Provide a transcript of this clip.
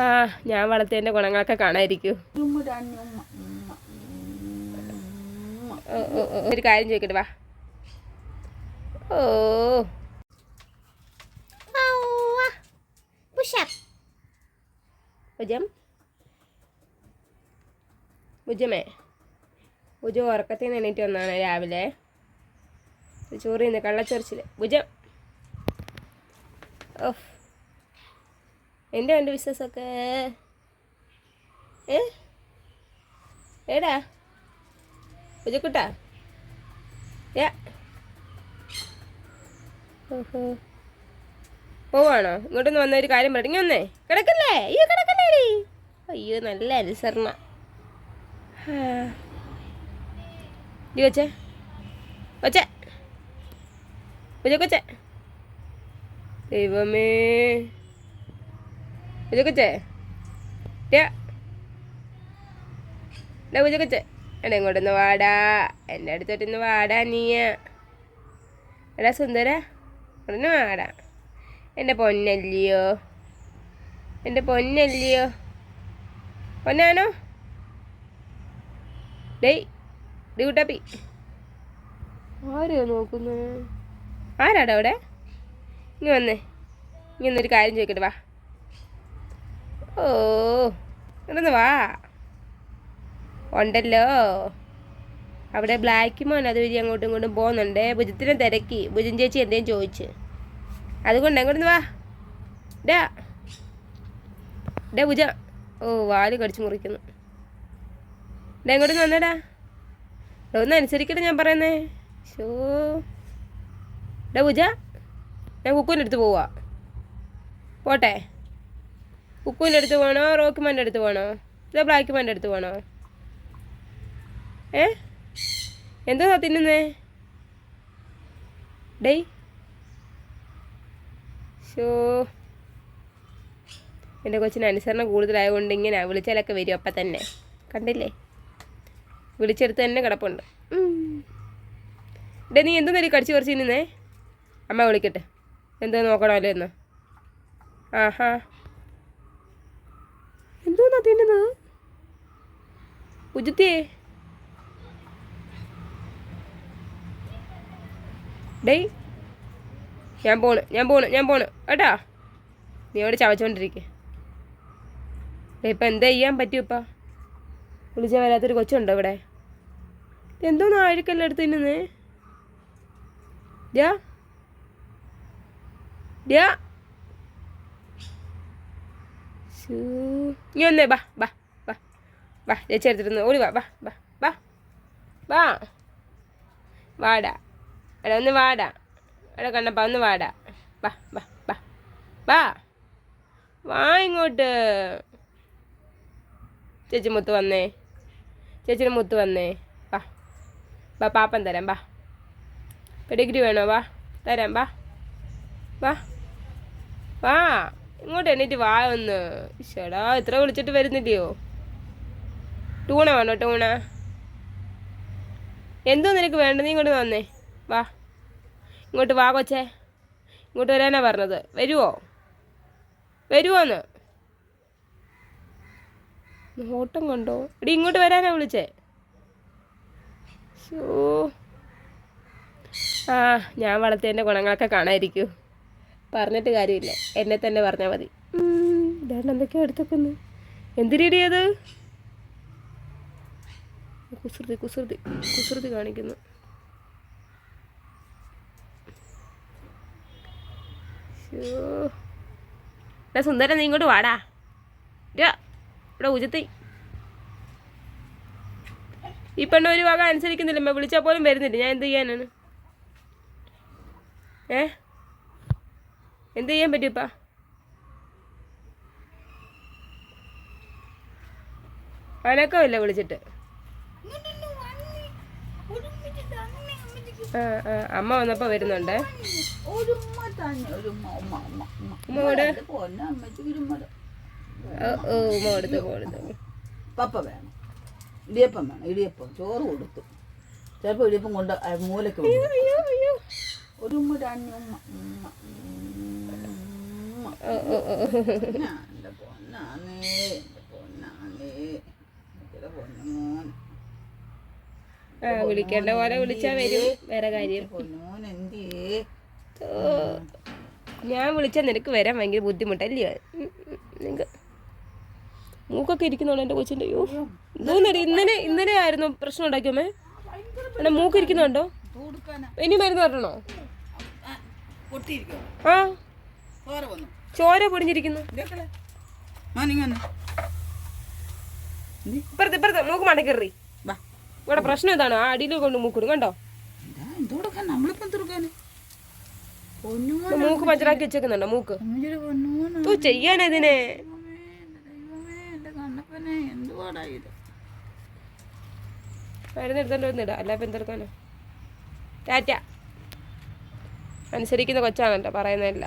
ആ ഞാൻ വളർത്തിയതിന്റെ ഗുണങ്ങളൊക്കെ കാണാതിരിക്കൂ. ഒരു കാര്യം ചോദിക്കട്ടെ വാ. ഓ. ഭുജം ഭുജമേ ഭുജ ഉറക്കത്തിൽ നിന്ന് എണീറ്റ് വന്നാണ് രാവിലെ. ചോറിന്ന് കള്ളച്ചൊറിച്ചില്ലേ കള്ളച്ചൊറിച്ചിൽ. ഭുജം ഓഫ് എന്റെ ഉണ്ട് വിശ്വാസമൊക്കെ. ഏ? ഏടാ? ഓഹോ. പോവാണോ? ഇങ്ങോട്ടൊന്ന് വന്ന ഒരു കാര്യം പറഞ്ഞു വന്നേ. കിടക്കല്ലേ? അയ്യോ കിടക്കല്ലേ അയ്യോ നല്ല അനുസരണ. ഡി കൊച്ചേ. ദൈവമേ. കൊച്ചേ കൊച്ചേ ഡാ ഡാ കൊച്ചേ കൊച്ചേ എടാ ഇങ്ങോട്ടൊന്ന് വാടാ എന്റെ അടുത്തോട്ടൊന്ന് വാടാ നീയ എടാ സുന്ദര ഇങ്ങോട്ടൊന്ന് വാടാ എന്റെ പൊന്നല്ലയോ എന്റെ പൊന്നല്ലയോ പൊന്നാണോ ഡേയ് ഡി കുട്ടാപ്പി ആരെയോ നോക്കുന്നു? ആരാടാ അവിടെ? ഇനി വന്നേ. ഇങ്ങനൊരു കാര്യം ചോദിക്കട്ടെ വാ. ഓ ഇവിടുന്ന് വാ. ഉണ്ടല്ലോ. അവിടെ ബ്ലാക്ക് മോൻ അത് വഴി അങ്ങോട്ടും ഇങ്ങോട്ടും പോകുന്നുണ്ട്. ഭുജത്തിനെ തിരക്കി. ഭുജൻ ചേച്ചി എന്തേലും ചോദിച്ച്. അതുകൊണ്ട് അങ്ങോട്ട് വാ. ഡാ ഡേ ഭുജ. ഓ വാൽ കടിച്ച് മുറിക്കുന്നു. ഡേ ഇങ്ങോട്ട് വന്നടാ. ഒന്ന് അനുസരിക്കട്ടെ ഞാൻ പറയുന്നേ. ഷോ ഡേ ഭുജ. ഞാൻ കുക്കുവിന്റെ അടുത്ത് പോവാ. പോട്ടെ. കുക്കുവിന്റെ അടുത്ത് പോകണോ റോക്കിമാന്റെ അടുത്ത് പോകണോ ബ്ലാക്ക് ബ്ലാക്കിമാന്റെ അടുത്ത് പോകണോ ഏ? എന്താ തിന്നുന്നേ? ഡേ ഷോ എന്റെ കൊച്ചിന് അനുസരണം കൂടുതലായതുകൊണ്ട് ഇങ്ങനെ വിളിച്ചാലൊക്കെ വരും അപ്പം തന്നെ. കണ്ടില്ലേ? വിളിച്ചെടുത്ത് തന്നെ കിടപ്പുണ്ട്. ഡേ നീ എന്തോ നേരി കടിച്ചു കുറച്ച് തിന്നുന്നേ? അമ്മ വിളിക്കട്ടെ. എന്തോ നോക്കണമല്ലോ എന്ന് ആഹാ. തിന്നുന്നത്? ഉജുത്തിയേ ഡേയ് ഞാൻ പോണ് ഞാൻ പോണ് ഞാൻ പോണ്. കേട്ടാ? നീ അവിടെ ചവച്ചോണ്ടിരിക്കേ. ഇപ്പം എന്താ ചെയ്യാൻ പറ്റും ഇപ്പം? വിളിച്ചാൽ വരാത്തൊരു കൊച്ചുണ്ടോ ഇവിടെ? എന്തോ ആഴക്കല്ല എടുത്ത് തിന്നുന്നേ? ഡ്യാ ഡ്യാ ശ്ശൂ. നീ ബാ ബാ ബാ ബാ വാ ചേച്ചി എടുത്തിരുന്നു. ഓടി വാ ബാ ബാ ബാ വാ വാടാ. എടാ ഒന്ന് വാടാ. എടാ കണ്ണപ്പ ഒന്ന് വാടാ. ബാ ബാ ബാ ബാ. വാ ഇങ്ങോട്ട്. ചേച്ചി മുത്ത് വന്നേ. ചേച്ചിയുടെ മുത്ത് വന്നേ. വാ വാ പാപ്പൻ തരാം വാ പെഡിഗ്രി വേണോ വാ തരാം വാ വാ വാ ഇങ്ങോട്ട് എണീറ്റ് വാ ഒന്ന്. ചേടാ ഇത്ര വിളിച്ചിട്ട് വരുന്നില്ലയോ? ടൂണ വേണോ ടൂണ? എന്തോ നിനക്ക് വേണ്ട നീ ഇങ്ങോട്ട് വന്നേ. വാ. ഇങ്ങോട്ട് വാ കൊച്ചേ. ഇങ്ങോട്ട് വരാനാ പറഞ്ഞത്. വരുമോ വരുമോന്ന് ഓട്ടം കണ്ടോ? എടി ഇങ്ങോട്ട് വരാനാ വിളിച്ചേ. ആ ഞാൻ വളർത്തിയതിന്റെ ഗുണങ്ങളൊക്കെ കാണാതിരിക്കൂ. പറഞ്ഞിട്ട് കാര്യമില്ല. എന്നെ തന്നെ പറഞ്ഞാൽ മതി. ഉം, ഇതാണ്ട് എന്തൊക്കെയാ രീതി അത്? കുസൃതി കുസൃതി കുസൃതി കാണിക്കുന്നു. എടാ സുന്ദരൻ നീ ഇങ്ങോട്ട് വാടാ. ഇവിടെ ഉജത്തി ഈ പെണ്ണ ഒരു വക അനുസരിക്കുന്നില്ല. വിളിച്ചാൽ പോലും വരുന്നില്ല. ഞാൻ എന്ത് ചെയ്യാനാണ്? ഏ? എന്ത് ചെയ്യാൻ പറ്റും ഇപ്പാ? അനക്കമില്ല വിളിച്ചിട്ട്? അമ്മ വന്നപ്പോ വരുന്നുണ്ട്? ഉമ്മ കൊടുത്തു കൊടുത്തു പപ്പ വേണം. ഇടിയപ്പം വേണം. ഇടിയപ്പം. ചോറ് കൊടുത്തു. ചിലപ്പോൾ ഇടിയപ്പം കൊണ്ട് മൂലക്ക് ഒരു ഉമ്മ ഉമ്മ ഉമ്മ ഉമ്മ ഓ ഓ ഓ ഞാൻ എന്റെ പൊന്നെ പൊന്നാണേ എന്റെ പൊന്നാണേ എന്റെ പൊന്നുമോൻ ആ വിളിക്കേണ്ട പോലെ വിളിച്ചാ വരും വേറെ കാര്യം ഞാൻ വിളിച്ചാൽ നിനക്ക് വരാൻ ഭയങ്കര ബുദ്ധിമുട്ടല്ലേ നിങ്ങൾക്ക് മൂക്കൊക്കെ ഇരിക്കുന്നുണ്ടോ എന്റെ കൊച്ചിന്റെ അയ്യോ എന്തോന്നടി ഇന്നലെ ഇന്നലെ ആയിരുന്നു പ്രശ്നം ഉണ്ടാക്കിയമ്മേ എന്നാ മൂക്ക് ഇരിക്കുന്നുണ്ടോ ഇനി മരുന്ന് പറഞ്ഞോ ആ. ചോര പൊടിഞ്ഞിരിക്കുന്നു. ഇപ്പുറത്ത് ഇപ്പുറത്ത്. മൂക്ക് മടക്കറി ഇവിടെ പ്രശ്നം ഇതാണ്. ആ അടിയിൽ കൊണ്ട് മൂക്കിടും കണ്ടോ? മൂക്ക് പഞ്ചറാക്കി വെച്ചേക്കുന്നുണ്ടോ? മൂക്ക്. തൂ ചെയ്യാൻ ഇതിനെ. ദൈവമേ ദൈവമേ എന്റെ കണ്ണപ്പനെ എന്തുവാടാ ഇത്? മരുന്ന് എടുത്തോണ്ട് വന്നിടാം അല്ല ഇപ്പം എന്തെടുക്കാനോ ടാറ്റ. അനുസരിക്കുന്ന കൊച്ചാണല്ലോ പറയുന്നതല്ല.